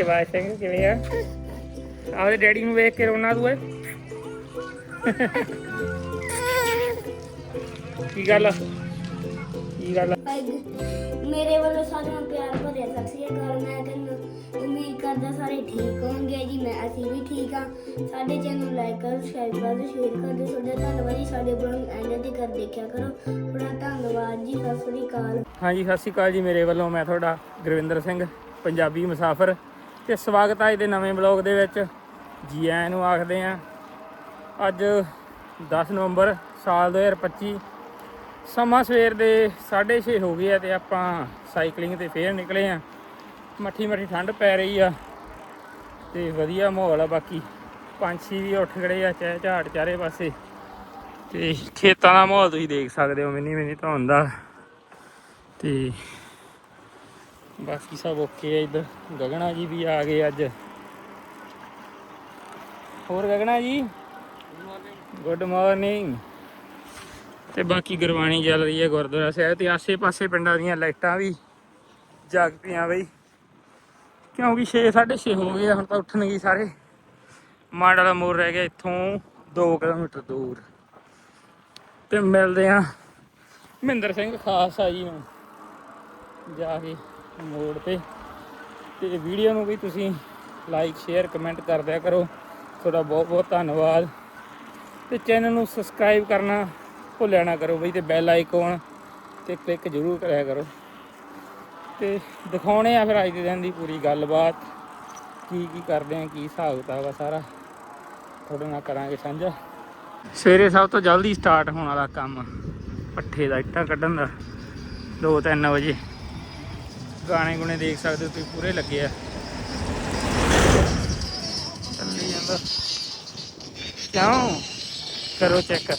ਸ਼ਿਵਾਜ ਸਿੰਘ ਕਿਵੇਂ ਆ? ਆਪਦੇ ਡੈਡੀ ਨੂੰ ਵੇਖ ਕੇ ਰੋਣਾ ਤੂੰ ਏ ਕੀ ਗੱਲ ਆ? ਕੀ ਗੱਲ ਆ? ਮੇਰੇ ਵੱਲੋਂ ਸਾਰਿਆਂ ਨੂੰ ਪਿਆਰ ਭਰਿਆ ਸਤਿ ਸ੍ਰੀ ਅਕਾਲ। ਮੈਂ ਤੁਹਾਨੂੰ ਉਮੀਦ ਕਰਦਾ ਸਾਰੇ ਠੀਕ ਹੋਣਗੇ ਜੀ। ਮੈਂ ਅਸੀਂ ਵੀ ਠੀਕ ਹਾਂ। ਸਾਡੇ ਚੈਨਲ ਨੂੰ ਲਾਈਕ ਕਰੋ ਸਬਸਕ੍ਰਾਈਬ ਕਰੋ ਸ਼ੇਅਰ ਕਰ ਤੁਹਾਡਾ ਧੰਨਵਾਦ ਜੀ। ਸਾਡੇ ਬਲੌਗ ਐਂਡ ਤੇ ਕਰ ਦੇਖਿਆ ਕਰੋ। ਬੜਾ ਧੰਨਵਾਦ ਜੀ। ਸਤਿ ਸ੍ਰੀ ਅਕਾਲ। ਹਾਂਜੀ ਸਤਿ ਸ਼੍ਰੀ ਅਕਾਲ ਜੀ ਮੇਰੇ ਵੱਲੋਂ। ਮੈਂ ਤੁਹਾਡਾ ਗੁਰਵਿੰਦਰ ਸਿੰਘ ਪੰਜਾਬੀ ਮੁਸਾਫਰ। ਤੇ ਸਵਾਗਤ ਹੈ ਦੇ ਨਵੇਂ ਬਲੌਗ ਦੇ ਵਿੱਚ। ਜੀ ਆਇਆਂ ਨੂੰ ਆਖਦੇ ਆ। ਅੱਜ 10 ਨਵੰਬਰ ਸਾਲ 2025 ਸਮਾਂ ਸਵੇਰ ਦੇ 6:30 ਹੋ ਗਏ ਆ ਤੇ ਆਪਾਂ ਸਾਈਕਲਿੰਗ ਤੇ ਫੇਰ ਨਿਕਲੇ ਆ। ਮੱਠੀ ਮੱਠੀ ਠੰਡ ਪੈ ਰਹੀ ਆ ਤੇ ਵਧੀਆ ਮਾਹੌਲ ਆ ਬਾਕੀ। ਪੰਛੀ ਵੀ ਉੱਠ ਖੜੇ ਆ ਚਹਿ ਝਾੜ ਚਾਰੇ ਪਾਸੇ। ਤੇ ਖੇਤਾਂ ਦਾ ਮਾਹੌਲ ਤੁਸੀਂ ਦੇਖ ਸਕਦੇ ਹੋ, ਮਿੰਨੀ ਮਿੰਨੀ ਧੁੰਦ ਦਾ। ਤੇ ਬਾਕੀ ਸਭ ਓਕੇ ਆ ਇੱਧਰ। ਗਗਨਾ ਜੀ ਵੀ ਆ ਗਏ ਅੱਜ। ਹੋਰ ਗਗਨਾ ਜੀ? ਗੁੱਡ ਮਾਰਨਿੰਗ ਤੇ ਬਾਕੀ ਗੁਰਬਾਣੀ ਚੱਲ ਰਹੀ ਹੈ ਗੁਰਦੁਆਰਾ ਸਾਹਿਬ ਤੇ ਆਸੇ-ਪਾਸੇ ਪਿੰਡਾਂ ਦੀਆਂ ਲਾਈਟਾਂ ਵੀ ਜਾਗ ਪਈਆਂ ਬਈ। ਕਿਉਂਕਿ 6 6:30 ਹੋ ਗਏ ਹੁਣ ਤਾਂ ਉੱਠਣਗੇ ਸਾਰੇ। ਮਾੜ ਵਾਲਾ ਮੋੜ ਰਹਿ ਗਿਆ ਇੱਥੋਂ 2 ਕਿਲੋਮੀਟਰ ਦੂਰ। ਤੇ ਮਿਲਦੇ ਆ ਮਹਿੰਦਰ ਸਿੰਘ ਖਾਸ ਆ ਜੀ ਨੂੰ ਜਾ ਕੇ। ਮੋੜ ਤੇ। ਤੇ ਵੀਡੀਓ ਨੂੰ ਵੀ ਤੁਸੀਂ ਲਾਈਕ ਸ਼ੇਅਰ ਕਮੈਂਟ ਕਰ ਦਿਆ ਕਰੋ। ਤੁਹਾਡਾ ਬਹੁਤ ਬਹੁਤ ਧੰਨਵਾਦ। ਤੇ ਚੈਨਲ ਨੂੰ ਸਬਸਕ੍ਰਾਈਬ ਕਰਨਾ ਭੁੱਲਿਆ ਨਾ ਕਰੋ ਬਈ ਤੇ ਬੈਲ ਆਈਕਨ ਤੇ ਕਲਿੱਕ ਜ਼ਰੂਰ ਕਰਿਆ ਕਰੋ। ਤੇ ਦਿਖਾਉਣੇ ਆ ਫਿਰ ਅੱਜ ਦੇ ਦਿਨ ਦੀ ਪੂਰੀ ਗੱਲਬਾਤ। ਕੀ ਕੀ ਕਰਦੇ ਆ, ਕੀ ਹਿਸਾਬ ਕਿਤਾਬ ਆ ਸਾਰਾ। ਤੁਹਾਡੇ ਨਾਲ ਕਰਾਂਗੇ ਸਾਂਝਾ। ਸਵੇਰੇ ਸਭ ਤੋਂ ਜਲਦੀ ਸਟਾਰਟ ਹੋਣ ਵਾਲਾ ਕੰਮ। ਪੱਠੇ ਦਾ ਇੱਟਾਂ ਕੱਢਣ ਦਾ। 2-3 ਵਜੇ। ਗਾਣੇ ਗੁਣੇ ਦੇਖ ਸਕਦੇ ਹੋ, ਤੁਸੀਂ ਪੂਰੇ ਲੱਗੇ ਆ। ਚੱਲੀ ਜਾਂਦਾ। ਕਿਉਂ? ਕਰੋ ਚੈੱਕ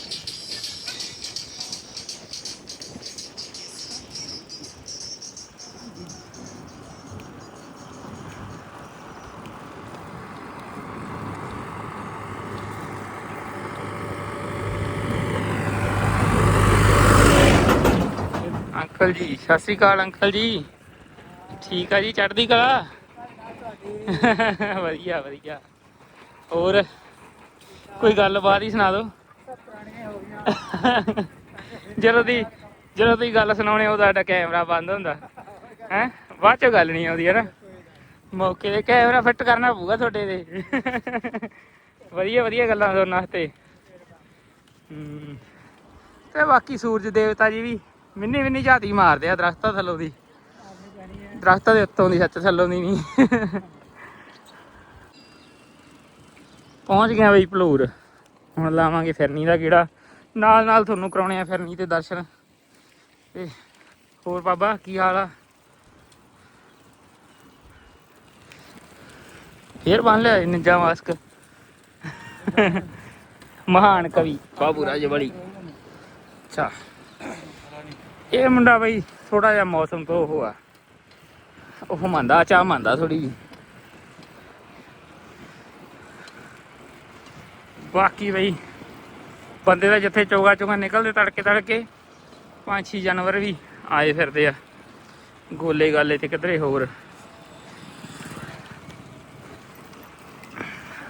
ਅੰਕਲ ਜੀ, ਸਤਿ ਸ਼੍ਰੀ ਅਕਾਲ ਅੰਕਲ ਜੀ। ਠੀਕ ਆ ਜੀ, ਚੜ੍ਹਦੀ ਕਲਾ? ਵਧੀਆ ਵਧੀਆ। ਹੋਰ? ਕੋਈ ਗੱਲਬਾਤ ਹੀ ਸੁਣਾ ਦਿਓ। ਜਦੋਂ ਦੀ, ਜਦੋਂ ਤੁਸੀਂ ਗੱਲ ਸੁਣਾਉਣੇ ਉਹ ਤੁਹਾਡਾ ਕੈਮਰਾ ਬੰਦ ਹੁੰਦਾ। ਹੈ? ਬਾਅਦ ਚੋਂ ਗੱਲ ਨਹੀਂ ਆਉਂਦੀ ਹੈ ਨਾ ਮੌਕੇ ਤੇ ਕੈਮਰਾ ਫਿੱਟ ਕਰਨਾ ਪਊਗਾ ਤੁਹਾਡੇ ਦੇ ਵਧੀਆ ਵਧੀਆ ਗੱਲਾਂ ਸੁਣਨ ਵਾਸਤੇ। ਤੇ ਬਾਕੀ ਸੂਰਜ ਦੇਵਤਾ ਜੀ ਵੀ ਮਿੰਨੀ ਮਿੰਨੀ ਝਾਤੀ ਮਾਰਦੇ ਆ ਦਰਖਤਾਂ ਥੱਲੋਂ ਦੀ। ਦਰਖਤਾਂ ਦੇ ਉੱਤੋਂ ਦੀ ਸੱਚ ਥੱਲੋਂ ਦੀ ਨਹੀਂ। ਪਹੁੰਚ ਗਿਆ ਬਈ ਭਲੂਰ। ਹੁਣ ਲਾਵਾਂਗੇ ਫਿਰਨੀ ਦਾ ਕਿਹੜਾ ਨਾਲ ਨਾਲ ਤੁਹਾਨੂੰ ਕਰਾਉਣੇ ਆ ਫਿਰਨੀ ਤੇ ਦਰਸ਼ਨ। ਤੇ ਹੋਰ ਬਾਬਾ ਕੀ ਹਾਲ ਆ? ਫੇਰ ਬੰਨ ਲਿਆ ਨਿੰਜਾ ਮਾਸਕ। ਮਹਾਨ ਕਵੀ। ਬਾਬੂ ਰਾਜ ਬੜੀ ਅੱਛਾ। ਇਹ ਮੁੰਡਾ ਬਈ ਥੋੜਾ ਜਿਹਾ ਮੌਸਮ ਤੋਂ ਉਹ ਆ। ਉਹ ਮੰਦਾ ਚਾਹ ਮੰਦਾ ਥੋੜੀ ਜੀ ਬਾਕੀ ਬਈ, ਬੰਦੇ ਦਾ ਜਿੱਥੇ ਚੋਗਾ ਚੋਗਾ ਨਿਕਲਦੇ ਤੜਕੇ ਤੜਕੇ। ਪੰਜ ਛੇ ਜਾਨਵਰ ਵੀ ਆਏ ਫਿਰਦੇ ਆ। ਗੋਲੇ ਗਾਲੇ ਤੇ ਕਿਧਰੇ ਹੋਰ।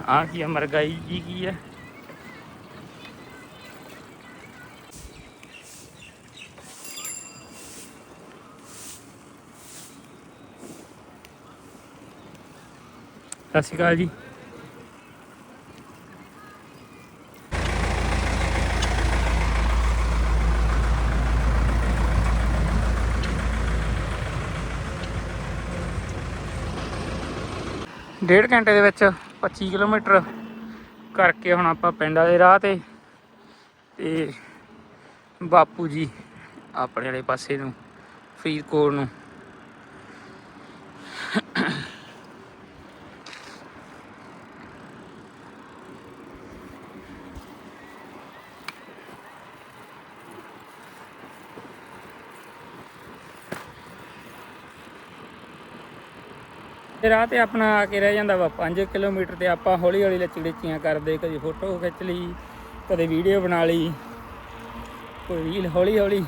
ਆ ਕੀ ਆ, ਮਰਗਾਈ ਜੀ ਕੀ ਹੈ ਸਤਿ ਸ਼੍ਰੀ ਅਕਾਲ ਜੀ। ਡੇਢ ਘੰਟੇ ਦੇ ਵਿੱਚ 25 ਕਿਲੋਮੀਟਰ ਕਰਕੇ ਹੁਣ ਆਪਾਂ ਪਿੰਡ ਵਾਲੇ ਰਾਹ ਤੇ ਤੇ ਬਾਪੂ ਜੀ ਆਪਣੇ ਵਾਲੇ ਪਾਸੇ ਨੂੰ, ਫਰੀਦਕੋਟ ਨੂੰ ਤੇ ਰਾਹ ਤੇ ਆਪਣਾ ਆ ਕੇ ਰਹਿ ਜਾਂਦਾ ਵਾ। 5 ਕਿਲੋਮੀਟਰ ਤੇ ਆਪਾਂ ਹੌਲੀ ਹੌਲੀ ਲੱਚੀ ਲੱਚੀਆਂ ਕਰਦੇ, ਕਦੇ ਫੋਟੋ ਖਿੱਚ ਲਈ, ਕਦੇ ਵੀਡੀਓ ਬਣਾ ਲਈ। ਕੋਈ ਰੀਲ ਹੌਲੀ ਹੌਲੀ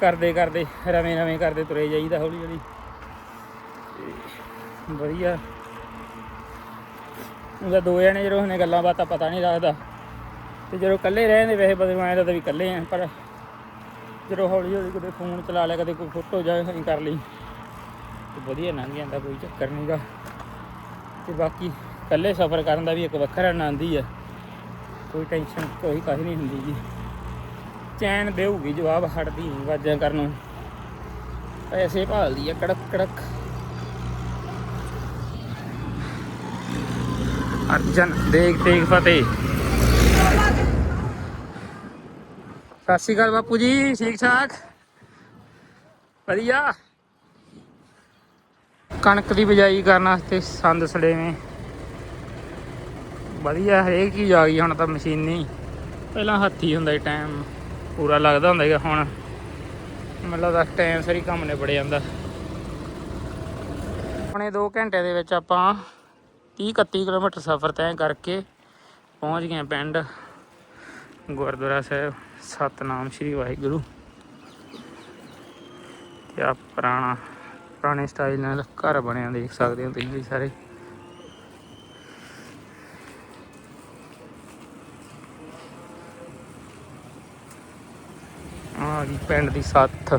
ਕਰਦੇ ਕਰਦੇ, ਰਵੇਂ ਰਵੇਂ ਕਰਦੇ ਤੁਰੇ ਜਾਈਦਾ ਹੌਲੀ ਹੌਲੀ। ਤੇ ਵਧੀਆ। ਉਹਦਾ ਦੋ ਜਣੇ ਜਦੋਂ ਉਹਨੇ ਗੱਲਾਂ ਬਾਤਾਂ ਪਤਾ ਨਹੀਂ ਲੱਗਦਾ। ਤੇ ਜਦੋਂ ਇਕੱਲੇ ਰਹਿੰਦੇ ਵੈਸੇ ਬਦਲ ਆਏ ਤਾਂ ਵੀ ਇਕੱਲੇ ਆ, ਪਰ ਜਦੋਂ ਹੌਲੀ ਹੌਲੀ ਕਦੇ ਫੋਨ ਚਲਾ ਲਿਆ, ਕਦੇ ਕੋਈ ਫੋਟੋ ਜਾਂ ਕਰ ਲਈ। ਤੇ ਵਧੀਆ ਲੰਘ ਜਾਂਦਾ, ਕੋਈ ਚੱਕਰ ਨਹੀਂਗਾ ਤੇ ਬਾਕੀ ਇਕੱਲੇ ਸਫ਼ਰ ਕਰਨ ਦਾ ਵੀ ਇੱਕ ਵੱਖਰਾ ਆਨੰਦ ਹੀ ਆ। ਕੋਈ ਟੈਨਸ਼ਨ ਕੋਈ ਕਾਹੀ ਨਹੀਂ ਹੁੰਦੀ ਜੀ। ਚੈਨ ਦੇਊਗੀ ਜਵਾਬ, ਹਟਦੀ ਨਹੀਂ ਵਾਜਾਂ ਕਰਨ ਪੈਸੇ ਭਾਲਦੀ ਆ, ਕੜਕ ਕੜਕ। ਅਰਜਨ, ਦੇਖ ਦੇਖ ਫਤਿਹ। ਸਤਿ ਸ਼੍ਰੀ ਅਕਾਲ ਬਾਪੂ ਜੀ ਠੀਕ ਠਾਕ ਵਧੀਆ? ਕਣਕ ਦੀ ਬਿਜਾਈ ਕਰਨ ਵਾਸਤੇ ਸੰਦ ਸੜੇਵੇਂ। ਵਧੀਆ, ਹਰੇਕ ਚੀਜ਼ ਆ ਗਈ, ਹੁਣ ਤਾਂ ਮਸ਼ੀਨੀ ਪਹਿਲਾਂ ਹੱਥੀ ਹੁੰਦਾ ਸੀ, ਟਾਈਮ ਪੂਰਾ ਲੱਗਦਾ ਹੁੰਦਾ ਸੀਗਾ, ਹੁਣ ਮੈਨੂੰ ਲੱਗਦਾ ਟਾਈਮ ਸਰੀ ਕੰਮ ਨੇ ਬੜੇ ਜਾਂਦਾ। ਹੁਣੇ 2 ਘੰਟੇ ਦੇ ਵਿੱਚ ਆਪਾਂ 30 31 ਕਿਲੋਮੀਟਰ ਸਫ਼ਰ ਤੈਅ ਕਰਕੇ ਪਹੁੰਚ ਗਏ ਪਿੰਡ ਗੁਰਦੁਆਰਾ ਸਾਹਿਬ। ਸਤਨਾਮ ਸ੍ਰੀ ਵਾਹਿਗੁਰੂ। ਤੇ ਆ ਪੁਰਾਣਾ ਪੁਰਾਣੇ ਸਟਾਈਲ ਨਾਲ ਘਰ ਬਣਿਆ ਦੇਖ ਸਕਦੇ ਹੋ ਤੁਸੀਂ ਵੀ ਸਾਰੇ। ਆ ਗਈ ਪਿੰਡ ਦੀ ਸੱਥ।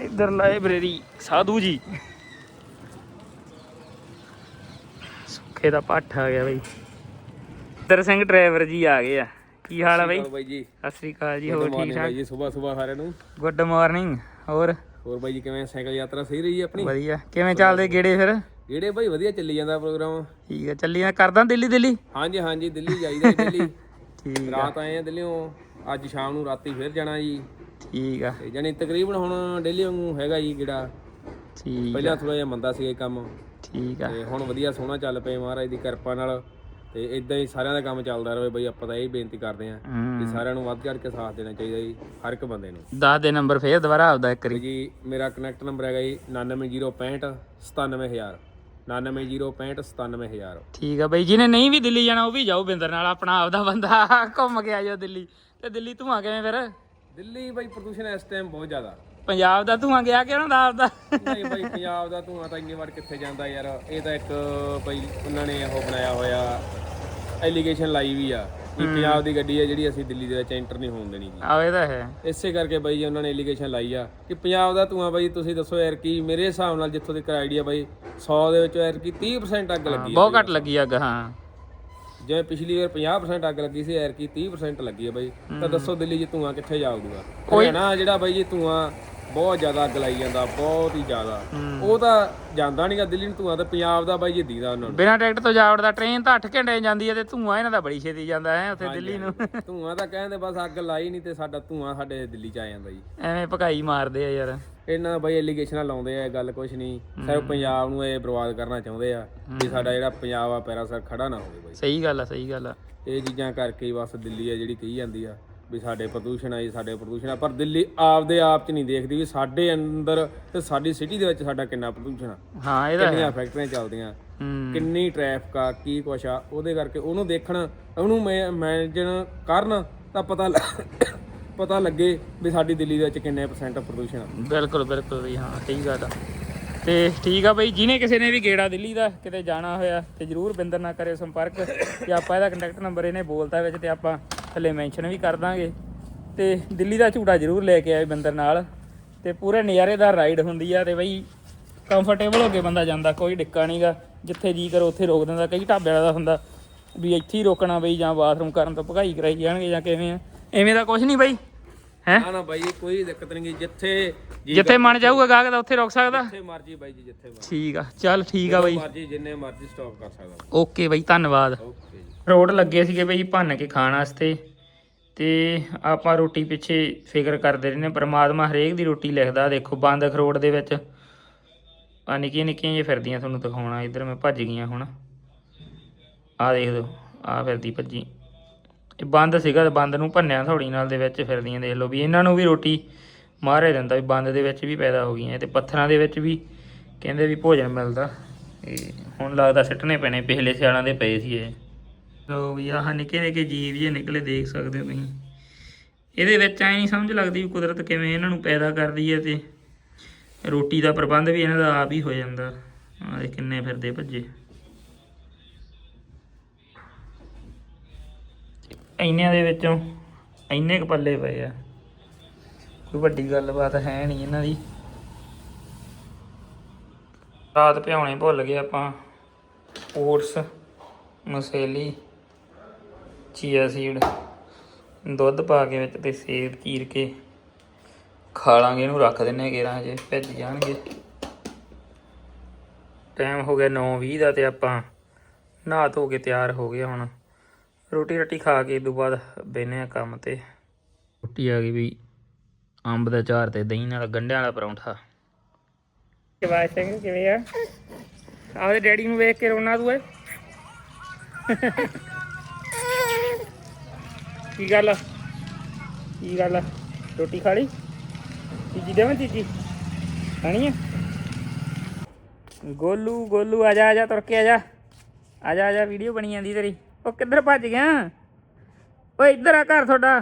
ਇੱਧਰ ਲਾਇਬ੍ਰੇਰੀ ਸਾਧੂ ਜੀ। ਸੁੱਖੇ ਦਾ ਪੱਠ ਆ ਗਿਆ ਬਈ। ਇੱਧਰ ਸਿੰਘ ਡਰਾਈਵਰ ਜੀ ਆ ਗਏ ਆ। ਕੀ ਹਾਲ ਆ ਬਈ? ਸਤਿ ਸ੍ਰੀ ਅਕਾਲ ਜੀ ਹੋਰ ਠੀਕ ਠਾਕ ਜੀ ਸਵੇਰ ਸਵੇਰ ਸਾਰਿਆਂ ਨੂੰ। ਗੁੱਡ ਮਾਰਨਿੰਗ ਹੋਰ? ਹੋਰ ਬਾਈ ਜੀ ਕਿਵੇਂ ਸਾਈਕਲ ਯਾਤਰਾ ਸਹੀ ਰਹੀ ਆਪਣੀ? ਵਧੀਆ। ਕਿਵੇਂ ਚੱਲਦੇ ਗੇੜੇ ਫਿਰ? ਜਿਹੜੇ ਬਾਈ ਵਧੀਆ ਚੱਲੀ ਜਾਂਦਾ ਪ੍ਰੋਗਰਾਮ। ਠੀਕ ਆ ਚੱਲੀ ਨਾ ਕਰਦਾ ਦਿੱਲੀ ਦਿੱਲੀ? ਹਾਂਜੀ ਹਾਂਜੀ ਦਿੱਲੀ ਜਾਈਦਾ ਦਿੱਲੀ। ਠੀਕ ਆ। ਰਾਤ ਆਏ ਆ ਦਿੱਲੀੋਂ ਅੱਜ ਸ਼ਾਮ ਨੂੰ ਰਾਤੀ ਫਿਰ ਜਾਣਾ ਜੀ। ਠੀਕ ਆ। ਤੇ ਜਾਨੀ ਤਕਰੀਬਨ ਹੁਣ ਡੇਲੀ ਵਾਂਗੂ ਹੈਗਾ ਜੀ ਜਿਹੜਾ ਠੀਕ ਆ। ਪਹਿਲਾਂ ਥੋੜਾ ਜਿਹਾ ਮੰਦਾ ਸੀ ਇਹ ਕੰਮ। ਠੀਕ ਆ। ਤੇ ਹੁਣ ਵਧੀਆ ਸੋਹਣਾ ਚੱਲ ਪਏ ਮਹਾਰਾਜ ਦੀ ਕਿਰਪਾ ਨਾਲ। ਤੇ ਇਦਾਂ ਹੀ ਸਾਰਿਆਂ ਦਾ ਕੰਮ ਚੱਲਦਾ ਰਹੇ ਬਈ ਆਪਾਂ ਤਾਂ ਇਹ ਬੇਨਤੀ ਕਰਦੇ ਆਂ ਕਿ ਸਾਰਿਆਂ ਨੂੰ ਵੱਧ ਚੜ ਕੇ ਸਾਥ ਦੇਣਾ ਚਾਹੀਦਾ ਜੀ ਹਰ ਇੱਕ ਬੰਦੇ ਨੂੰ ਦੱਸ ਦੇ ਨੰਬਰ ਫੇਰ ਦੁਬਾਰਾ ਆਪਦਾ ਇੱਕ ਵਾਰੀ ਜੀ ਮੇਰਾ ਕਨੈਕਟ ਨੰਬਰ ਹੈਗਾ ਜੀ 99065 97000 99065 97000 ਠੀਕ ਆ ਬਈ ਜਿਹਨੇ ਨਹੀਂ ਵੀ ਦਿੱਲੀ ਜਾਣਾ ਉਹ ਵੀ ਜਾਓ ਬਿੰਦਰ ਨਾਲ ਆਪਣਾ ਆਪਦਾ ਬੰਦਾ ਘੁੰਮ ਕੇ ਆ ਜਾਓ ਦਿੱਲੀ ਤੇ ਦਿੱਲੀ ਧੂਆਂ ਕਿਵੇਂ ਫਿਰ ਦਿੱਲੀ ਬਾਈ ਪ੍ਰਦੂਸ਼ਣ ਇਸ ਟਾਈਮ ਬਹੁਤ ਜ਼ਿਆਦਾ ਪੰਜਾਬ ਦਾ ਧੂਆਂ ਗਿਆ ਕਿ ਉਹਨਾਂ ਦਾ ਆਪਦਾ? ਨਹੀਂ ਬਾਈ ਪੰਜਾਬ ਦਾ ਧੂਆਂ ਤਾਂ ਇੰਨੀ ਵਾਰ ਕਿੱਥੇ ਜਾਂਦਾ ਯਾਰ। ਇਹ ਤਾਂ ਇੱਕ ਬਾਈ ਉਹਨਾਂ ਨੇ ਉਹ ਬਣਾਇਆ ਹੋਇਆ ਐਲੀਗੇਸ਼ਨ ਲਾਈ ਵੀ ਆ ਕਿ ਪੰਜਾਬ ਦੀ ਗੱਡੀ ਹੈ ਜਿਹੜੀ ਅਸੀਂ ਦਿੱਲੀ ਦੇ ਵਿੱਚ ਐਂਟਰ ਨਹੀਂ ਹੋਣ ਦੇਣੀ। ਆਹ ਇਹ ਤਾਂ ਹੈ। ਇਸੇ ਕਰਕੇ ਬਾਈ ਜੀ ਉਹਨਾਂ ਨੇ ਐਲੀਗੇਸ਼ਨ ਲਾਈ ਆ ਕਿ ਪੰਜਾਬ ਦਾ ਧੂਆਂ ਬਾਈ ਤੁਸੀਂ ਦੱਸੋ ਯਾਰ ਕੀ ਮੇਰੇ ਹਿਸਾਬ ਨਾਲ ਜਿੱਥੋਂ ਤੱਕ ਆਈਡੀਆ ਬਾਈ 100 ਦੇ ਵਿੱਚ ਯਾਰ ਕੀ 30% ਅੱਗ ਲੱਗੀ ਆ ਬਹੁਤ ਘੱਟ ਲੱਗੀ ਅੱਗ ਹਾਂ। ਜਿਵੇਂ ਪਿਛਲੀ ਵਾਰ 50% ਅੱਗ ਲੱਗੀ ਸੀ ਐਰ ਕੀ 30% ਲੱਗੀ ਹੈ ਬਾਈ। ਤਾਂ ਦੱਸੋ ਦਿੱਲੀ 'ਚ ਧੂਆਂ ਕਿੱਥੇ ਜਾਊਗਾ? ਹਰਿਆਣਾ ਜਿਹੜਾ ਬਾਈ ਜੀ ਧੂਆਂ ਬਹੁਤ ਜ਼ਿਆਦਾ ਅੱਗ ਲਾਈ ਜਾਂਦਾ ਬਹੁਤ ਹੀ ਜ਼ਿਆਦਾ। ਉਹ ਤਾਂ ਜਾਂਦਾ ਨਹੀਂਗਾ ਦਿੱਲੀ ਨੂੰ ਧੂਆਂ ਤੇ ਪੰਜਾਬ ਦਾ ਬਾਈ ਜੀ ਦੀਦਾ ਉਹਨਾਂ ਨੂੰ। ਬਿਨਾਂ ਟਿਕਟ ਤੋਂ ਜਾਵੜਦਾ ਟ੍ਰੇਨ ਤਾਂ 8 ਘੰਟੇ ਜਾਂਦੀ ਹੈ ਤੇ ਧੂਆਂ ਇਹਨਾਂ ਦਾ ਬੜੀ ਛੇਤੀ ਜਾਂਦਾ ਹੈ ਉੱਥੇ ਦਿੱਲੀ ਨੂੰ। ਧੂਆਂ ਤਾਂ ਕਹਿੰਦੇ ਬਸ ਅੱਗ ਲਾਈ ਨਹੀਂ ਤੇ ਸਾਡਾ ਧੂਆਂ ਸਾਡੇ ਦਿੱਲੀ 'ਚ ਆ ਜਾਂਦਾ ਜੀ। ਐਵੇਂ ਭਕਾਈ ਮਾਰਦੇ ਆ ਯਾਰ। ਇਹਨਾਂ ਬਾਈ ਐਲੀਗੇਸ਼ਨਾਂ ਲਾਉਂਦੇ ਆ ਇਹ ਗੱਲ ਕੁਛ ਨਹੀਂ ਸਿਰਫ ਪੰਜਾਬ ਨੂੰ ਇਹ ਬਰਬਾਦ ਕਰਨਾ ਚਾਹੁੰਦੇ ਆ ਵੀ ਸਾਡਾ ਜਿਹੜਾ ਪੰਜਾਬ ਆ ਪੈਰਾਸਰ ਖੜਾ ਨਾ ਹੋਵੇ ਬਾਈ। ਸਹੀ ਗੱਲ ਆ ਸਹੀ ਗੱਲ ਆ। ਇਹ ਚੀਜ਼ਾਂ ਕਰਕੇ ਹੀ ਬਸ ਦਿੱਲੀ ਆ ਜਿਹੜੀ ਕਹੀ ਜਾਂਦੀ ਆ। ਵੀ ਸਾਡੇ ਪ੍ਰਦੂਸ਼ਣ ਆ ਜੀ ਸਾਡੇ ਪ੍ਰਦੂਸ਼ਣ ਆ। ਪਰ ਦਿੱਲੀ ਆਪਦੇ ਆਪ ਚ ਨਹੀਂ ਦੇਖਦੀ ਵੀ ਸਾਡੇ ਅੰਦਰ ਤੇ ਸਾਡੀ ਸਿਟੀ ਦੇ ਵਿੱਚ ਸਾਡਾ ਕਿੰਨਾ ਪ੍ਰਦੂਸ਼ਣ ਆ। ਹਾਂ ਇਹ ਤਾਂ ਹੈ। ਕਿੰਨੀਆਂ ਫੈਕਟਰੀਆਂ ਚੱਲਦੀਆਂ ਕਿੰਨੀ ਟ੍ਰੈਫਿਕ ਆ ਕੀ ਕੁਛ ਆ ਉਹਦੇ ਕਰਕੇ ਉਹਨੂੰ ਦੇਖਣ ਉਹਨੂੰ ਮੈਨੇਜਨ ਕਰਨ ਤਾਂ ਪਤਾ ਪਤਾ ਲੱਗੇ ਵੀ ਸਾਡੀ ਦਿੱਲੀ ਦੇ ਵਿੱਚ ਕਿੰਨੇ ਪਰਸੈਂਟ ਪ੍ਰਦੂਸ਼ਣ ਆ। ਬਿਲਕੁਲ ਬਿਲਕੁਲ ਬਈ ਹਾਂ ਠੀਕ ਗੱਲ ਆ। ਤੇ ਠੀਕ ਆ ਬਈ ਜਿਹਨੇ ਕਿਸੇ ਨੇ ਵੀ ਗੇੜਾ ਦਿੱਲੀ ਦਾ ਕਿਤੇ ਜਾਣਾ ਹੋਇਆ ਤੇ ਜਰੂਰ ਬਿੰਦਰ ਨਾਲ ਕਰਿਓ ਸੰਪਰਕ ਤੇ ਆਪਾਂ ਇਹਦਾ ਕੰਟੈਕਟ ਨੰਬਰ ਇਹਨੇ ਬੋਲਤਾ ਵਿੱਚ ਤੇ ਆਪਾਂ ਥੱਲੇ ਮੈਂਸ਼ਨ ਵੀ ਕਰ ਦਾਂਗੇ। ਤੇ ਦਿੱਲੀ ਦਾ ਝੂਟਾ ਜਰੂਰ ਲੈ ਕੇ ਆਏ ਬਿੰਦਰ ਨਾਲ। ਤੇ ਪੂਰੇ ਨਜ਼ਾਰੇਦਾਰ ਰਾਈਡ ਹੁੰਦੀ ਆ ਤੇ ਬਈ ਕੰਫਰਟੇਬਲ ਹੋ ਕੇ ਬੰਦਾ ਜਾਂਦਾ ਕੋਈ ਡਿੱਕਾ ਨਹੀਂਗਾ ਜਿੱਥੇ ਜੀ ਕਰੋ ਉੱਥੇ ਰੋਕ ਦਿੰਦਾ ਕਈ ਢਾਬੇ ਵਾਲਾ ਦਾ ਹੁੰਦਾ ਵੀ ਇੱਥੇ ਹੀ ਰੋਕਣਾ ਬਈ ਜਾਂ ਬਾਥਰੂਮ ਕਰਨ ਤੋਂ ਭਗਾਈ ਕਰਾਈ ਜਾਣਗੇ ਜਾਂ ਕਿਵੇਂ ਆ। ਐਵੇਂ ਦਾ ਕੁਝ ਨਹੀਂ ਬਈ ਹੈ? ਨਾ ਨਾ ਬਾਈ ਜੀ, ਕੋਈ ਦਿੱਕਤ ਨਹੀਂ ਜਿੱਥੇ ਜੀ ਜਿੱਥੇ ਮਨ ਜਾਊਗਾ ਗਾਹਕ ਦਾ ਉੱਥੇ ਰੁਕ ਸਕਦਾ। ਜਿੱਥੇ ਮਰਜ਼ੀ ਬਾਈ ਜੀ ਜਿੱਥੇ ਮਰਜ਼ੀ। ਠੀਕ ਆ ਚੱਲ ਠੀਕ ਆ ਬਈ। ਮਰਜ਼ੀ ਜਿੰਨੇ ਮਰਜ਼ੀ ਸਟਾਪ ਕਰ ਸਕਦਾ। ਓਕੇ ਬਈ ਧੰਨਵਾਦ। ਓਕੇ। ਰੋਡ ਲੱਗੇ ਸੀਗੇ ਬਈ ਭੰਨ ਕੇ ਖਾਣ ਵਾਸਤੇ ਤੇ ਆਪਾਂ ਰੋਟੀ ਪਿੱਛੇ ਫਿਕਰ ਕਰਦੇ ਰਹਿੰਦੇ ਪਰਮਾਤਮਾ ਹਰੇਕ ਦੀ ਰੋਟੀ ਲਿਖਦਾ, ਦੇਖੋ ਬੰਦ ਅਖਰੋਟ ਦੇ ਵਿੱਚ। ਆ ਨਿੱਕੀਆਂ ਨਿੱਕੀਆਂ ਜਿਹੀਆਂ ਫਿਰਦੀਆਂ ਤੁਹਾਨੂੰ ਦਿਖਾਉਣਾ, ਇੱਧਰ ਮੈਂ ਭੱਜ ਗਈਆਂ ਹੁਣ। ਆ ਦੇਖ ਲਓ ਆ ਫਿਰਦੀ ਭੱਜੀ। ਇਹ ਬੰਦ ਸੀਗਾ ਤੇ ਬੰਦ ਨੂੰ ਭੰਨਿਆ ਥੋੜੀ ਨਾਲ ਦੇ ਵਿੱਚ ਫਿਰਦੀਆਂ, ਦੇਖ ਲਓ ਵੀ ਇਹਨਾਂ ਨੂੰ ਵੀ ਰੋਟੀ ਮਾਰੇ ਦਿੰਦਾ ਵੀ ਬੰਦ ਦੇ ਵਿੱਚ ਵੀ ਪੈਦਾ ਹੋ ਗਈਆਂ ਤੇ ਪੱਥਰਾਂ ਦੇ ਵਿੱਚ ਵੀ ਕਹਿੰਦੇ ਵੀ ਭੋਜਨ ਮਿਲਦਾ। ਇਹ ਹੁਣ ਲੱਗਦਾ ਸਿੱਟਣੇ ਪੈਣੇ, ਪਿਛਲੇ ਸਿਆਲਾਂ ਦੇ ਪਏ ਸੀ ਇਹ। ਲੋ ਵੀ ਆਹ ਨਿੱਕੇ ਨਿੱਕੇ ਜੀਵ ਜੇ ਨਿਕਲੇ ਦੇਖ ਸਕਦੇ ਹੋ ਤੁਸੀਂ। ਇਹਦੇ ਵਿੱਚ ਐ ਨਹੀਂ ਸਮਝ ਲੱਗਦੀ ਵੀ ਕੁਦਰਤ ਕਿਵੇਂ ਇਹਨਾਂ ਨੂੰ ਪੈਦਾ ਕਰਦੀ ਹੈ ਤੇ ਰੋਟੀ ਦਾ ਪ੍ਰਬੰਧ ਵੀ ਇਹਨਾਂ ਦਾ ਆਪ ਹੀ ਹੋ ਜਾਂਦਾ। ਆਹ ਕਿੰਨੇ ਫਿਰਦੇ ਭੱਜੇ। ਇੰਨਿਆਂ ਦੇ ਵਿੱਚੋਂ ਇੰਨੇ ਕੁ ਪੱਲੇ ਪਏ ਆ। ਕੋਈ ਵੱਡੀ ਗੱਲਬਾਤ ਹੈ ਨਹੀਂ ਇਹਨਾਂ ਦੀ। ਰਾਤ ਭਿਆਉਣੇ ਭੁੱਲ ਗਏ ਆਪਾਂ। ਓਟਸ, ਮਸੇਲੀ। ਚੀਆ ਸੀਡ ਦੁੱਧ ਪਾ ਕੇ ਵਿੱਚ ਤੇ ਸੇਬ ਚੀਰ ਕੇ ਖਾ ਲਾਂਗੇ ਇਹਨੂੰ ਰੱਖ ਦਿੰਨੇ ਗੇਰਾਂ ਹਜੇ ਭਿੱਜ ਜਾਣਗੇ। ਟਾਈਮ ਹੋ ਗਿਆ 9:20 ਦਾ ਤੇ ਆਪਾਂ ਨਹਾ ਧੋ ਕੇ ਤਿਆਰ ਹੋ ਗਏ ਹੁਣ। ਰੋਟੀ ਰੱਟੀ ਖਾ ਕੇ ਤੋਂ ਬਾਅਦ ਬਹਿਨੇ ਆ ਕੰਮ ਤੇ। ਰੋਟੀ ਆ ਗਈ ਵੀ ਅੰਬ ਦਾ ਚਾਰ ਤੇ ਦਹੀਂ ਨਾਲ ਗੰਢਿਆਂ ਵਾਲਾ ਪਰੌਂਠਾ। ਕਿਵੇਂ ਸਿੰਘ, ਕਿਵੇਂ ਆ? ਆਪਦੇ ਡੈਡੀ ਨੂੰ ਵੇਖ ਕੇ ਰੋਣਾ ਤੂੰ ਏ ਕੀ ਗੱਲ ਆ? ਕੀ ਗੱਲ ਆ? ਰੋਟੀ ਖਾ ਲਈ? ਚੀਜੀ ਦੇਵਾਂ ਚੀਜੀ ਖਾਣੀ ਆ? ਗੋਲੂ ਗੋਲੂ ਆ ਜਾ ਆ ਜਾ ਤੁਰ ਕੇ ਆ ਜਾ। ਆ ਜਾ ਆ ਜਾ ਵੀਡੀਓ ਬਣੀ ਜਾਂਦੀ ਤੇਰੀ। ਉਹ ਕਿੱਧਰ ਭੱਜ ਗਿਆ? ਓਏ ਇੱਧਰ ਆ ਘਰ ਤੁਹਾਡਾ।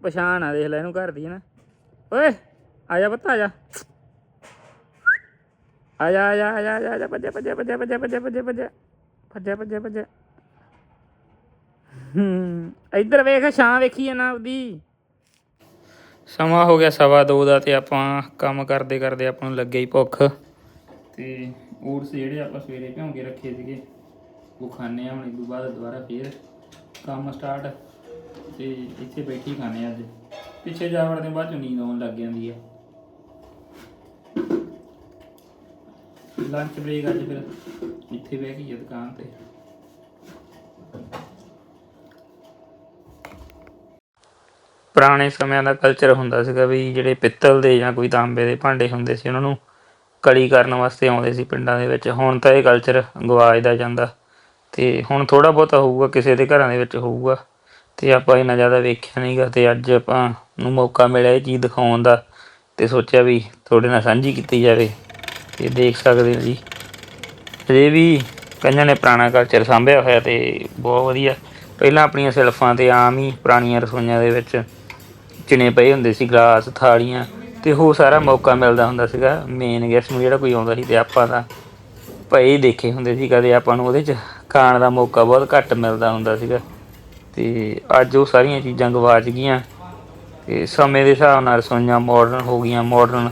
ਪਛਾਣ ਆ ਦੇਖ ਲੈ ਇਹਨੂੰ ਘਰ ਦੀ ਨਾ ਓਏ ਆ ਜਾ ਪੁੱਤ ਆ ਜਾ। ਆ ਜਾ ਆ ਜਾ ਆ ਜਾ ਆ ਜਾ, ਆ ਜਾ ਭੱਜਿਆ ਭੱਜਿਆ ਭੱਜਿਆ ਭੱਜਿਆ ਭੱਜਿਆ ਭੱਜਿਆ ਭੱਜਿਆ। ਭੱਜਿਆ ਭੱਜਿਆ ਭੱਜਿਆ। ਹੂੰ। ਇੱਧਰ ਵੇਖ, ਛਾਂ ਵੇਖੀ ਆ ਨਾ ਉਹਦੀ ਸਮਾਂ ਹੋ ਗਿਆ ਸਵਾ ਦੋ ਦਾ ਤੇ ਆਪਾਂ ਕੰਮ ਕਰਦੇ ਕਰਦੇ ਆਪਾਂ ਨੂੰ ਲੱਗੇ ਹੀ ਭੁੱਖ। ਤੇ ਓਟਸ ਜਿਹੜੇ ਆਪਾਂ ਸਵੇਰੇ ਭਿਉਂ ਕੇ ਰੱਖੇ ਸੀਗੇ, ਉਹ ਖਾਣੇ ਆ ਹੁਣ ਇਸ ਤੋਂ ਬਾਅਦ ਦੁਬਾਰਾ ਫੇਰ ਕੰਮ ਸਟਾਰਟ ਤੇ ਇੱਥੇ ਬੈਠੀ ਖਾਣੇ ਅੱਜ। ਪਿੱਛੇ ਜਾ ਵੜਦੇ ਬਾਅਦ ਚ ਨੀਂਦ ਆਉਣ ਲੱਗ ਜਾਂਦੀ ਹੈ ਲੰਚ ਬ੍ਰੇਕ ਅੱਜ ਫਿਰ ਇੱਥੇ ਬਹਿ ਗਈ ਆ ਦੁਕਾਨ ਤੇ। ਪੁਰਾਣੇ ਸਮਿਆਂ ਦਾ ਕਲਚਰ ਹੁੰਦਾ ਸੀਗਾ ਵੀ ਜਿਹੜੇ ਪਿੱਤਲ ਦੇ ਜਾਂ ਕੋਈ ਤਾਂਬੇ ਦੇ ਭਾਂਡੇ ਹੁੰਦੇ ਸੀ, ਉਹਨਾਂ ਨੂੰ ਕਲੀ ਕਰਨ ਵਾਸਤੇ ਆਉਂਦੇ ਸੀ ਪਿੰਡਾਂ ਦੇ ਵਿੱਚ। ਹੁਣ ਤਾਂ ਇਹ ਕਲਚਰ ਗਵਾਚਦਾ ਜਾਂਦਾ ਤੇ ਹੁਣ ਥੋੜਾ ਬਹੁਤਾ ਹੋਊਗਾ, ਕਿਸੇ ਦੇ ਘਰਾਂ ਦੇ ਵਿੱਚ ਹੋਊਗਾ ਤੇ ਆਪਾਂ ਇਹਨਾਂ ਜ਼ਿਆਦਾ ਵੇਖਿਆ ਨਹੀਂਗਾ ਤੇ ਅੱਜ ਆਪਾਂ ਨੂੰ ਮੌਕਾ ਮਿਲਿਆ ਇਹ ਚੀਜ਼ ਦਿਖਾਉਣ ਦਾ ਤੇ ਸੋਚਿਆ ਵੀ ਤੁਹਾਡੇ ਨਾਲ ਸਾਂਝੀ ਕੀਤੀ ਜਾਵੇ ਤੇ ਦੇਖ ਸਕਦੇ ਹੋ ਜੀ। ਅਜੇ ਵੀ ਕਈਆਂ ਨੇ ਪੁਰਾਣਾ ਕਲਚਰ ਸਾਂਭਿਆ ਹੋਇਆ ਤੇ ਬਹੁਤ ਵਧੀਆ। ਪਹਿਲਾਂ ਆਪਣੀਆਂ ਸੈਲਫਾਂ ਤੇ ਆਮ ਹੀ ਪੁਰਾਣੀਆਂ ਰਸੋਈਆਂ ਦੇ ਵਿੱਚ ਚਿਣੇ ਪਏ ਹੁੰਦੇ ਸੀ, ਗਲਾਸ, ਥਾਲੀਆਂ, ਤੇ ਉਹ ਸਾਰਾ ਮੌਕਾ ਮਿਲਦਾ ਹੁੰਦਾ ਸੀਗਾ। ਮੇਨ ਗੈਸਟ ਨੂੰ ਜਿਹੜਾ ਕੋਈ ਆਉਂਦਾ ਸੀ ਤੇ ਆਪਾਂ ਤਾਂ ਪਏ ਹੀ ਦੇਖੇ ਹੁੰਦੇ ਸੀ, ਕਦੇ ਆਪਾਂ ਨੂੰ ਉਹਦੇ ਚ ਖਾਣ ਦਾ ਮੌਕਾ ਬਹੁਤ ਘੱਟ ਮਿਲਦਾ ਹੁੰਦਾ ਸੀਗਾ। ਤੇ ਅੱਜ ਉਹ ਸਾਰੀਆਂ ਚੀਜ਼ਾਂ ਗਵਾਚ ਗਈਆਂ। ਤੇ ਸਮੇਂ ਦੇ ਹਿਸਾਬ ਨਾਲ ਰਸੋਈਆਂ ਮਾਡਰਨ ਹੋ ਗਈਆਂ ਮਾਡਰਨ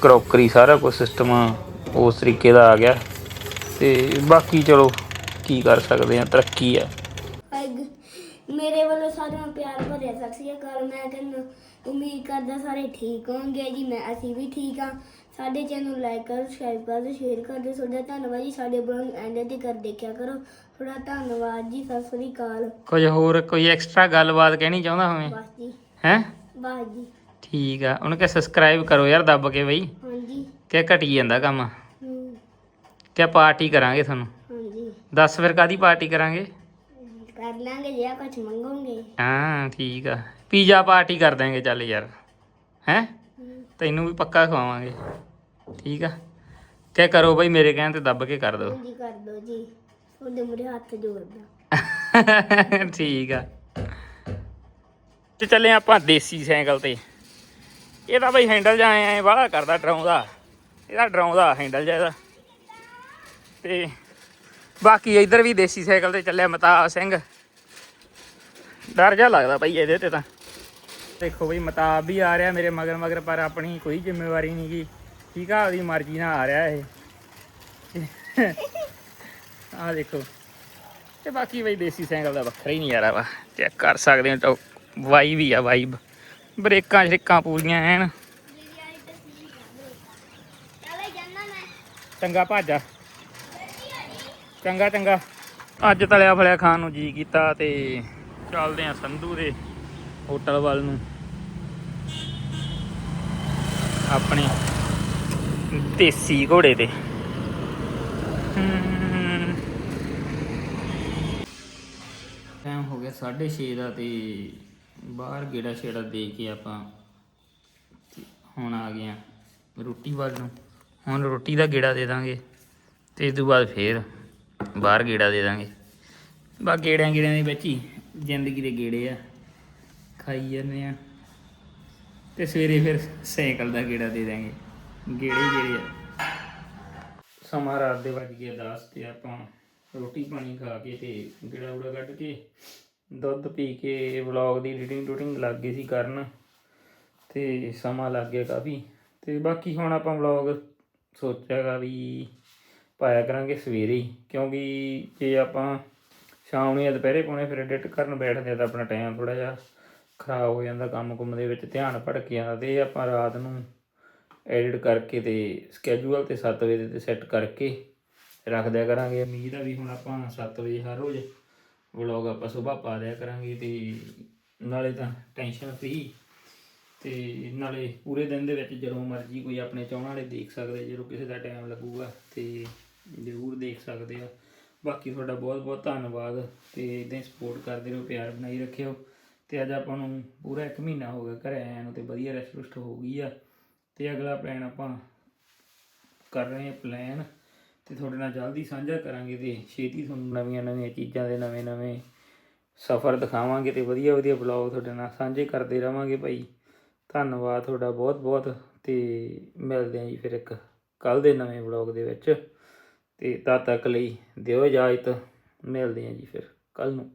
ਕਰੋਕਰੀ ਸਾਰਾ ਕੁਝ ਸਿਸਟਮ ਉਸ ਤਰੀਕੇ ਦਾ ਆ ਗਿਆ। ਤੇ ਬਾਕੀ ਚਲੋ, ਕੀ ਕਰ ਸਕਦੇ ਆ, ਤਰੱਕੀ ਆ ਅਗ- ਮੇਰੇ ਵੱਲੋਂ ਸਾਰਿਆਂ ਨੂੰ ਪਿਆਰ ਭਰਿਆ ਸਤਿ ਸ਼੍ਰੀ ਅਕਾਲ ਮੈਂ ਕਹਿੰਦਾ ਉਮੀਦ ਕਰਦਾ ਸਾਰੇ ਠੀਕ ਹੋਣਗੇ। ਜੀ ਮੈਂ ਅਸੀਂ ਵੀ ਠੀਕ ਆ ਸਾਡੇ ਚੈਨਲ ਨੂੰ ਲਾਈਕ ਕਰੋ ਸਬਸਕ੍ਰਾਈਬ ਕਰੋ ਸ਼ੇਅਰ ਕਰ ਤੁਹਾਡਾ ਧੰਨਵਾਦ ਜੀ ਸਾਡੇ ਬਲੌਗ ਐਂਡ ਤੇ ਕਰ ਦੇਖਿਆ ਕਰੋ। ਤੁਹਾਡਾ ਧੰਨਵਾਦ ਜੀ ਸਤਿ ਸ਼੍ਰੀ ਅਕਾਲ। ਕੁਝ ਹੋਰ ਕੋਈ ਐਕਸਟਰਾ ਗੱਲਬਾਤ ਕਹਿਣੀ ਚਾਹੁੰਦਾ ਹੋਵੇਂ? ਬਸ ਜੀ। ਹੈ? ਬਸ ਜੀ। ਠੀਕ ਆ। ਉਹਨੂੰ ਕਹ ਸਬਸਕ੍ਰਾਈਬ ਕਰੋ ਯਾਰ ਦੱਬ ਕੇ ਬਈ। ਹਾਂਜੀ। ਕਿ ਘਟੀ ਜਾਂਦਾ ਕੰਮ? ਹਮ, ਕਿ ਪਾਰਟੀ ਕਰਾਂਗੇ ਤੁਹਾਨੂੰ? ਹਾਂਜੀ। ਦੱਸ ਫਿਰ ਕਾਦੀ ਪਾਰਟੀ ਕਰਾਂਗੇ? ਕਰ ਲਾਂਗੇ ਜੇ ਕੁਝ ਮੰਗੋਗੇ। ਹਾਂ ਠੀਕ ਆ। ਪੀਜ਼ਾ ਪਾਰਟੀ ਕਰ ਦਾਂਗੇ ਚੱਲ ਯਾਰ। ਹੈ? ਤੈਨੂੰ ਵੀ ਪੱਕਾ ਖਵਾਵਾਂਗੇ। ਠੀਕ ਆ? ਕਿ ਕਰੋ ਬਈ ਮੇਰੇ ਕਹਿਣ ਤੇ ਦੱਬ ਕੇ ਕਰ ਦਿਓ ਹਾਂਜੀ ਕਰ ਦਿਓ ਜੀ। ਤੁਹਾਡੇ ਮੂਹਰੇ ਹੱਥ ਜੋੜਦਾ ਠੀਕ ਆ। ਤੇ ਚੱਲੇ ਆਪਾਂ ਦੇਸੀ ਸਾਈਕਲ ਤੇ। ਇਹ ਤਾਂ ਬਈ ਹੈਂਡਲ ਜਾਂ ਐ ਬਾਹਲਾ ਕਰਦਾ ਡਰਾਉਂਦਾ। ਇਹਦਾ ਡਰਾਉਂਦਾ ਹੈਂਡਲ ਇਹਦਾ। ਤੇ ਬਾਕੀ ਇੱਧਰ ਵੀ ਦੇਸੀ ਸਾਈਕਲ ਤੇ ਚੱਲਿਆ ਮਤਾਬ ਸਿੰਘ। ਡਰ ਜਾ ਲੱਗਦਾ ਭਾਈ ਇਹਦੇ ਤੇ ਤਾਂ। ਦੇਖੋ ਬਈ ਮਤਾਬ ਵੀ ਆ ਰਿਹਾ ਮੇਰੇ ਮਗਰ ਮਗਰ ਪਰ ਆਪਣੀ ਕੋਈ ਜ਼ਿੰਮੇਵਾਰੀ ਨਹੀਂ ਗੀ। ਠੀਕ ਆ ਉਹਦੀ ਮਰਜ਼ੀ ਨਾਲ ਆ ਰਿਹਾ ਇਹ। ਆ ਦੇਖੋ। ਤੇ ਬਾਕੀ ਬਈ ਦੇਸੀ ਸਾਈਕਲ ਦਾ ਵੱਖਰਾ ਹੀ ਨਜ਼ਾਰਾ ਵਾ। ਚੈੱਕ ਕਰ ਸਕਦੇ ਹੋ ਟੋ ਵਾਈ ਵੀ ਆ ਵਾਈਬ ਬ੍ਰੇਕਾਂ ਸ਼੍ਰਿਕਾਂ ਪੂਰੀਆਂ ਐਨ। ਚੰਗਾ ਭਾਜਾ ਚੰਗਾ ਚੰਗਾ। ਅੱਜ ਤਲਿਆ ਫਲਿਆ ਖਾਣ ਨੂੰ ਜੀ ਕੀਤਾ ਤੇ ਚੱਲਦੇ ਆ ਸੰਧੂ ਦੇ ਹੋਟਲ ਵੱਲ ਨੂੰ। ਆਪਣੇ ਦੇਸੀ ਘੋੜੇ ਤੇ। ਟਾਈਮ ਹੋ ਗਿਆ 6:30 ਦਾ ਤੇ ਬਾਹਰ ਗੇੜਾ ਛੇੜਾ ਦੇ ਕੇ ਆਪਾਂ ਹੁਣ ਆ ਗਏ ਆ ਰੋਟੀ ਵੱਲ ਨੂੰ। ਹੁਣ ਰੋਟੀ ਦਾ ਗੇੜਾ ਦੇ ਦਾਂਗੇ ਤੇ ਇਸ ਤੋਂ ਬਾਅਦ ਫੇਰ ਬਾਹਰ ਗੇੜਾ ਦੇ ਦਾਂਗੇ। ਬਾ ਗੇੜਿਆਂ ਗੇੜਿਆਂ ਦੇ ਵਿੱਚ ਹੀ, ਜ਼ਿੰਦਗੀ ਦੇ ਗੇੜੇ ਆ। ਖਾਈ ਜਾਂਦੇ ਆ। ਤੇ ਸਵੇਰੇ ਫਿਰ ਸਾਈਕਲ ਦਾ ਗੇੜਾ ਦੇ ਦਾਂਗੇ। ਗੇੜੇ ਗੇੜੇ ਆ। ਸਮਾਂ ਰਾਤ ਦੇ ਵੱਜ ਗਏ 10 ਤੇ ਆਪਾਂ ਰੋਟੀ ਪਾਣੀ ਖਾ ਕੇ ਤੇ ਗੇੜਾ ਉੜਾ ਕੱਢ ਕੇ ਦੁੱਧ ਪੀ ਕੇ ਵਲੌਗ ਦੀ ਐਡੀਟਿੰਗ ਟੂਟਿੰਗ ਲੱਗ ਗਈ ਸੀ ਕਰਨ। ਤੇ ਸਮਾਂ ਲੱਗ ਗਿਆ ਕਾਫੀ। ਤੇ ਬਾਕੀ ਹੁਣ ਆਪਾਂ ਵਲੌਗ ਸੋਚਿਆਗਾ ਵੀ ਪਾਇਆ ਕਰਾਂਗੇ ਸਵੇਰੇ ਹੀ, ਕਿਉਂਕਿ ਜੇ ਆਪਾਂ ਸ਼ਾਮ ਨੂੰ ਜਾਂ ਦੁਪਹਿਰੇ ਪਾਉਣੇ, ਫਿਰ ਐਡਿਟ ਕਰਨ ਬੈਠਦੇ ਆ ਤਾਂ ਆਪਣਾ ਟਾਈਮ ਥੋੜਾ ਜਿਹਾ ਖਰਾਬ ਹੋ ਜਾਂਦਾ, ਕੰਮ ਕੁੰਮ ਦੇ ਵਿੱਚ ਧਿਆਨ ਭਟਕ ਜਾਂਦਾ ਤੇ ਆਪਾਂ ਰਾਤ ਨੂੰ ਐਡਿਟ ਕਰਕੇ ਤੇ ਸਕੇਜੂਲ ਤੇ 7 ਵਜੇ ਤੇ ਸੈੱਟ ਕਰਕੇ ਰੱਖ ਦਿਆ ਕਰਾਂਗੇ। ਉਮੀਦ ਆ ਵੀ ਹੁਣ ਆਪਾਂ 7 ਵਜੇ ਹਰ ਰੋਜ਼ ਵਲੌਗ ਆਪਾਂ ਸਵੇਰ ਪਾ ਦਿਆ ਕਰਾਂਗੇ ਤੇ ਨਾਲੇ ਤਾਂ ਟੈਨਸ਼ਨ ਫ੍ਰੀ ਤੇ ਨਾਲੇ ਪੂਰੇ ਦਿਨ ਦੇ ਵਿੱਚ ਜਦੋਂ ਮਰਜ਼ੀ ਕੋਈ ਆਪਣੇ ਚਾਹਣ ਵਾਲੇ ਦੇਖ ਸਕਦੇ ਜਦੋਂ ਕਿਸੇ ਦਾ ਟਾਈਮ ਲੱਗੂਗਾ ਤੇ ਜ਼ਰੂਰ ਦੇਖ ਸਕਦੇ ਆ। ਬਾਕੀ ਤੁਹਾਡਾ ਬਹੁਤ ਬਹੁਤ ਧੰਨਵਾਦ ਤੇ ਇਦਾਂ ਹੀ ਸਪੋਰਟ ਕਰਦੇ ਰਹੋ, ਪਿਆਰ ਬਣਾਈ ਰੱਖਿਓ। ਤੇ ਅੱਜ ਆਪਾਂ ਨੂੰ ਪੂਰਾ 1 ਮਹੀਨਾ ਹੋ ਗਿਆ ਘਰੇ ਆਇਆ ਨੂੰ ਤੇ ਵਧੀਆ ਰੈਸਟ ਹੋ ਗਈ ਆ। ਤੇ ਅਗਲਾ ਪਲਾਨ ਆਪਾਂ ਕਰ ਰਹੇ ਹਾਂ ਪਲਾਨ ਤੇ ਤੁਹਾਡੇ ਨਾਲ ਜਲਦੀ ਸਾਂਝਾ ਕਰਾਂਗੇ ਤੇ ਛੇਤੀ ਤੁਹਾਨੂੰ ਨਵੀਆਂ ਨਵੀਆਂ ਚੀਜ਼ਾਂ ਦੇ ਨਵੇਂ ਨਵੇਂ ਸਫ਼ਰ ਦਿਖਾਵਾਂਗੇ ਤੇ ਵਧੀਆ ਵਧੀਆ ਬਲੌਗ ਤੁਹਾਡੇ ਨਾਲ ਸਾਂਝੇ ਕਰਦੇ ਰਵਾਂਗੇ ਭਾਈ। ਧੰਨਵਾਦ ਤੁਹਾਡਾ ਬਹੁਤ ਬਹੁਤ ਤੇ ਮਿਲਦੇ ਆਂ ਜੀ ਫਿਰ ਇੱਕ ਕੱਲ ਦੇ ਨਵੇਂ ਬਲੌਗ ਦੇ ਵਿੱਚ। ਤੇ ਤਦ ਤੱਕ ਲਈ ਦਿਓ ਇਜਾਜ਼ਤ। ਮਿਲਦੇ ਆਂ ਜੀ ਫਿਰ ਕੱਲ ਨੂੰ।